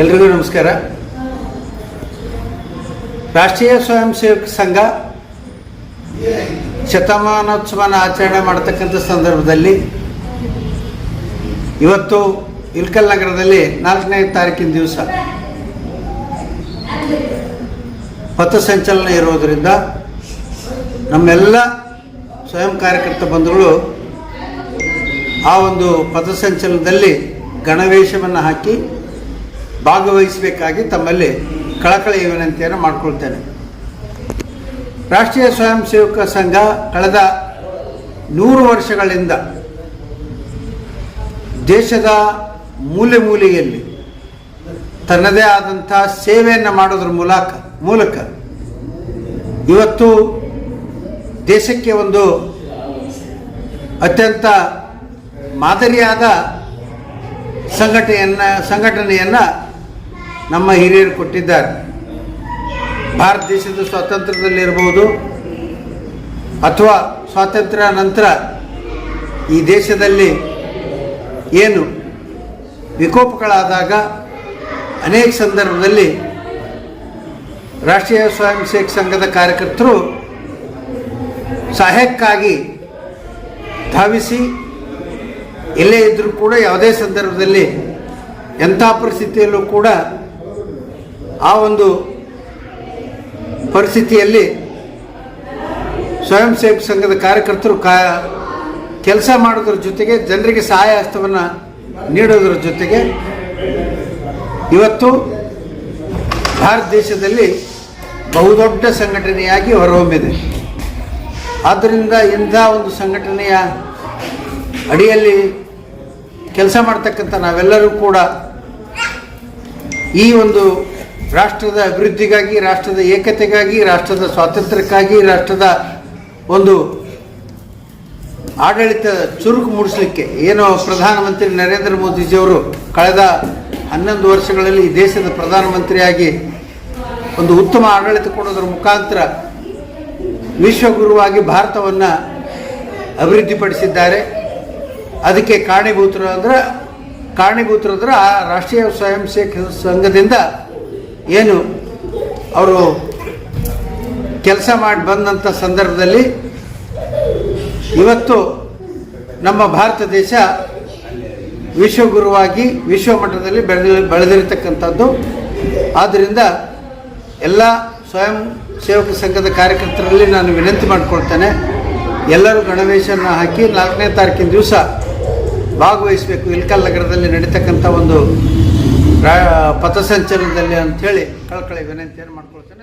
ಎಲ್ರಿಗೂ ನಮಸ್ಕಾರ. ರಾಷ್ಟ್ರೀಯ ಸ್ವಯಂ ಸೇವಕ ಸಂಘ ಶತಮಾನೋತ್ಸವನ ಆಚರಣೆ ಮಾಡತಕ್ಕಂಥ ಸಂದರ್ಭದಲ್ಲಿ ಇವತ್ತು ಇಲ್ಕಲ್ ನಗರದಲ್ಲಿ ನಾಲ್ಕನೇ ತಾರೀಕಿನ ದಿವಸ ಪಥಸಂಚಲನ ಇರೋದರಿಂದ ನಮ್ಮೆಲ್ಲ ಸ್ವಯಂ ಕಾರ್ಯಕರ್ತ ಬಂಧುಗಳು ಆ ಒಂದು ಪಥಸಂಚಲನದಲ್ಲಿ ಗಣವೇಶವನ್ನು ಹಾಕಿ ಭಾಗವಹಿಸಬೇಕಾಗಿ ತಮ್ಮಲ್ಲಿ ಕಳಕಳಿಯ ವಿನಂತಿಯನ್ನು ಮಾಡಿಕೊಳ್ತೇನೆ. ರಾಷ್ಟ್ರೀಯ ಸ್ವಯಂ ಸೇವಕ ಸಂಘ ಕಳೆದ ನೂರು ವರ್ಷಗಳಿಂದ ದೇಶದ ಮೂಲೆ ಮೂಲೆಯಲ್ಲಿ ತನ್ನದೇ ಆದಂಥ ಸೇವೆಯನ್ನು ಮಾಡೋದ್ರ ಮೂಲಕ ಮೂಲಕ ಇವತ್ತು ದೇಶಕ್ಕೆ ಒಂದು ಅತ್ಯಂತ ಮಾದರಿಯಾದ ಸಂಘಟನೆಯನ್ನು ಸಂಘಟನೆಯನ್ನು ನಮ್ಮ ಹಿರಿಯರು ಕೊಟ್ಟಿದ್ದಾರೆ. ಭಾರತ ದೇಶದ ಸ್ವಾತಂತ್ರ್ಯದಲ್ಲಿರ್ಬೋದು ಅಥವಾ ಸ್ವಾತಂತ್ರ್ಯ ನಂತರ ಈ ದೇಶದಲ್ಲಿ ಏನು ವಿಕೋಪಗಳಾದಾಗ ಅನೇಕ ಸಂದರ್ಭದಲ್ಲಿ ರಾಷ್ಟ್ರೀಯ ಸ್ವಯಂ ಸೇವಕ ಸಂಘದ ಕಾರ್ಯಕರ್ತರು ಸಹಾಯಕ್ಕಾಗಿ ಧಾವಿಸಿ ಎಲ್ಲೇ ಇದ್ದರೂ ಕೂಡ ಯಾವುದೇ ಸಂದರ್ಭದಲ್ಲಿ ಎಂಥ ಪರಿಸ್ಥಿತಿಯಲ್ಲೂ ಕೂಡ ಆ ಒಂದು ಪರಿಸ್ಥಿತಿಯಲ್ಲಿ ಸ್ವಯಂ ಸೇವಕ ಸಂಘದ ಕಾರ್ಯಕರ್ತರು ಕಾ ಕೆಲಸ ಮಾಡೋದ್ರ ಜೊತೆಗೆ ಜನರಿಗೆ ಸಹಾಯ ಹಸ್ತವನ್ನು ನೀಡೋದ್ರ ಜೊತೆಗೆ ಇವತ್ತು ಭಾರತ ದೇಶದಲ್ಲಿ ಬಹುದೊಡ್ಡ ಸಂಘಟನೆಯಾಗಿ ಹೊರಹೊಮ್ಮಿದೆ. ಆದ್ದರಿಂದ ಇಂಥ ಒಂದು ಸಂಘಟನೆಯ ಅಡಿಯಲ್ಲಿ ಕೆಲಸ ಮಾಡ್ತಕ್ಕಂಥ ನಾವೆಲ್ಲರೂ ಕೂಡ ಈ ಒಂದು ರಾಷ್ಟ್ರದ ಅಭಿವೃದ್ಧಿಗಾಗಿ, ರಾಷ್ಟ್ರದ ಏಕತೆಗಾಗಿ, ರಾಷ್ಟ್ರದ ಸ್ವಾತಂತ್ರ್ಯಕ್ಕಾಗಿ, ರಾಷ್ಟ್ರದ ಒಂದು ಆಡಳಿತ ಚುರುಕು ಮೂಡಿಸಲಿಕ್ಕೆ ಏನು ಪ್ರಧಾನಮಂತ್ರಿ ನರೇಂದ್ರ ಮೋದಿಜಿಯವರು ಕಳೆದ ಹನ್ನೊಂದು ವರ್ಷಗಳಲ್ಲಿ ಈ ದೇಶದ ಪ್ರಧಾನಮಂತ್ರಿಯಾಗಿ ಒಂದು ಉತ್ತಮ ಆಡಳಿತ ಕೊಡೋದ್ರ ಮುಖಾಂತರ ವಿಶ್ವಗುರುವಾಗಿ ಭಾರತವನ್ನು ಅಭಿವೃದ್ಧಿಪಡಿಸಿದ್ದಾರೆ. ಅದಕ್ಕೆ ಕಾರಣೀಭೂತರು ಅಂದ್ರೆ ಕಾರಣೀಭೂತರು ಅಂದ್ರೆ ಆ ರಾಷ್ಟ್ರೀಯ ಸ್ವಯಂ ಸೇವಕ ಸಂಘದಿಂದ ಏನು, ಅವರು ಕೆಲಸ ಮಾಡಿ ಬಂದಂಥ ಸಂದರ್ಭದಲ್ಲಿ ಇವತ್ತು ನಮ್ಮ ಭಾರತ ದೇಶ ವಿಶ್ವಗುರುವಾಗಿ ವಿಶ್ವ ಮಟ್ಟದಲ್ಲಿ ಬೆಳೆದ, ಬೆಳೆದಿರತಕ್ಕಂಥದ್ದು. ಆದ್ದರಿಂದ ಎಲ್ಲ ಸ್ವಯಂ ಸೇವಕ ಸಂಘದ ಕಾರ್ಯಕರ್ತರಲ್ಲಿ ನಾನು ವಿನಂತಿ ಮಾಡಿಕೊಳ್ತೇನೆ. ಎಲ್ಲರೂ ಗಣವೇಶನ ಹಾಕಿ ನಾಲ್ಕನೇ ತಾರೀಕಿನ ದಿವಸ ಭಾಗವಹಿಸಬೇಕು. ಇಲ್ಕಲ್ ನಗರದಲ್ಲಿ ನಡೀತಕ್ಕಂಥ ಒಂದು ಪಥಸಂಚಲನದಲ್ಲಿ ಹೇಳಿ ಕಳ್ಕಳಿ ವಿನಂತಿಯನ್ನು ಮಾಡ್ಕೊಳ್ತೇನೆ.